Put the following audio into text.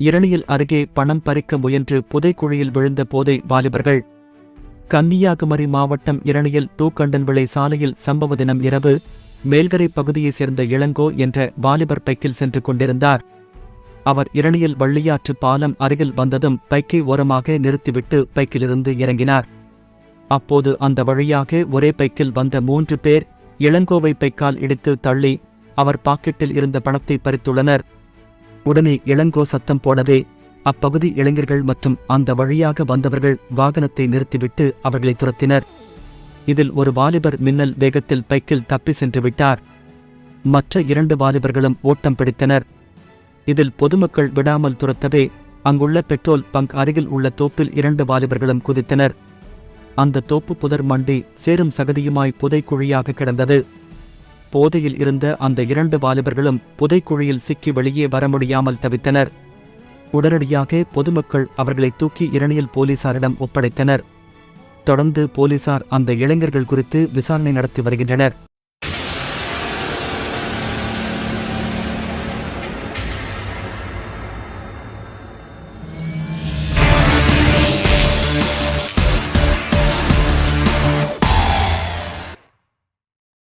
இரணியல் அருகே பணம் பறிக்க முயன்று புதைக்குழியில் விழுந்த போதை வாலிபர்கள். கன்னியாகுமரி மாவட்டம் இரணியல் தூக்கண்டன்விளை சாலையில் சம்பவ தினம் இரவு மேல்கரை பகுதியைச் சேர்ந்த இளங்கோ என்ற வாலிபர் பைக்கில் சென்று கொண்டிருந்தார். அவர் இரணியல் வள்ளியாற்று பாலம் அருகில் வந்ததும் பைக்கை ஓரமாக நிறுத்திவிட்டு பைக்கிலிருந்து இறங்கினார். அப்போது அந்த வழியாக ஒரே பைக்கில் வந்த மூன்று பேர் இளங்கோவை பைக்கால் இடித்து தள்ளி அவர் பாக்கெட்டில் இருந்த பணத்தை பறித்துள்ளனர். உடனே இளங்கோ சத்தம் போடவே அப்பகுதி இளைஞர்கள் மற்றும் அந்த வழியாக வந்தவர்கள் வாகனத்தை நிறுத்திவிட்டு அவர்களை துரத்தினர். இதில் ஒரு வாலிபர் மின்னல் வேகத்தில் பைக்கில் தப்பி சென்று விட்டார். மற்ற இரண்டு வாலிபர்களும் ஓட்டம் பிடித்தனர். இதில் பொதுமக்கள் விடாமல் துரத்தவே அங்குள்ள பெட்ரோல் பங்க் அருகில் உள்ள தோப்பில் இரண்டு வாலிபர்களும் குதித்தனர். அந்த தோப்பு புதர் மண்டி சேரும் சகதியுமாய் புதைக்குழியாக கிடந்தது. போதையில் இருந்த அந்த இரண்டு வாலிபர்களும் புதைக்குழியில் சிக்கி வெளியே வர முடியாமல் தவித்தனர். உடனடியாக பொதுமக்கள் அவர்களை தூக்கி இரணியல் போலீசாரிடம் ஒப்படைத்தனர். தொடர்ந்து போலீசார் அந்த இளைஞர்கள் குறித்து விசாரணை நடத்தி வருகின்றனர்.